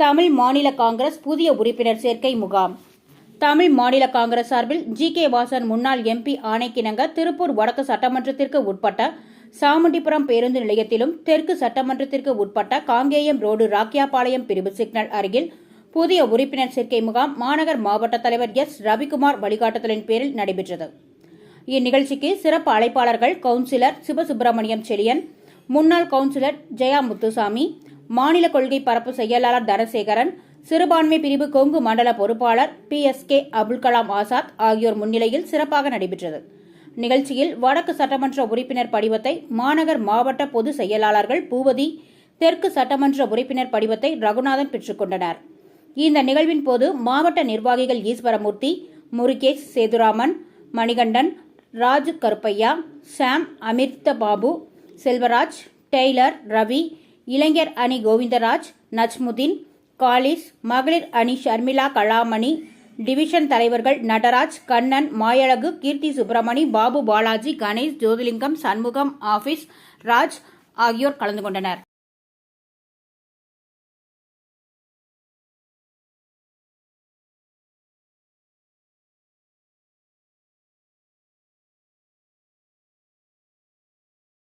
தமிழ் மாநில காங்கிரஸ் புதிய உறுப்பினர் சேர்க்கை முகாம். தமிழ் மாநில காங்கிரஸ் சார்பில் ஜி. கே. வாசன் முன்னாள் எம்பி ஆணைக்கிணங்க திருப்பூர் வடக்கு சட்டமன்றத்திற்கு உட்பட்ட சாமுண்டிபுரம் பேருந்து நிலையத்திலும் தெற்கு சட்டமன்றத்திற்கு உட்பட்ட காங்கேயம் ரோடு ராக்கியாபாளையம் பிரிவு சிக்னல் அருகில் புதிய உறுப்பினர் சேர்க்கை முகாம் மாநகர் மாவட்ட தலைவர் எஸ். ரவிக்குமார் வழிகாட்டுதலின் பேரில் நடைபெற்றது. இந்நிகழ்ச்சிக்கு சிறப்பு அழைப்பாளர்கள் கவுன்சிலர் சிவசுப்பிரமணியம் செழியன் முன்னாள் கவுன்சிலர் ஜெயா முத்துசாமி மாநில கொள்கை பரப்பு செயலாளர் தனசேகரன் சிறுபான்மை பிரிவு கொங்கு மண்டல பொறுப்பாளர் P. S. K. Abul Kalam Azad ஆகியோர் முன்னிலையில் சிறப்பாக நடைபெற்றது. நிகழ்ச்சியில் வடக்கு சட்டமன்ற உறுப்பினர் படிவத்தை மாநகர் மாவட்ட பொது செயலாளர்கள் பூவதி தெற்கு சட்டமன்ற உறுப்பினர் படிவத்தை ரகுநாதன் பெற்றுக்கொண்டனர் இந்த நிகழ்வின் போது மாவட்ட நிர்வாகிகள் ஈஸ்வரமூர்த்தி முருகேஷ் சேதுராமன் மணிகண்டன் ராஜு கருப்பையா சாம் அமிர்த பாபு செல்வராஜ் டெய்லர் ரவி இளைஞர் அணி கோவிந்தராஜ் நஜ்முதீன் காலிஸ் மகளிர் அணி ஷர்மிளா கலாமணி டிவிஷன் தலைவர்கள் நடராஜ் கண்ணன் மாயழகு கீர்த்தி சுப்பிரமணி பாபு பாலாஜி கணேஷ் ஜோதிலிங்கம் சண்முகம் ஆஃபீஸ் ராஜ் ஆகியோர் கலந்து கொண்டனர்.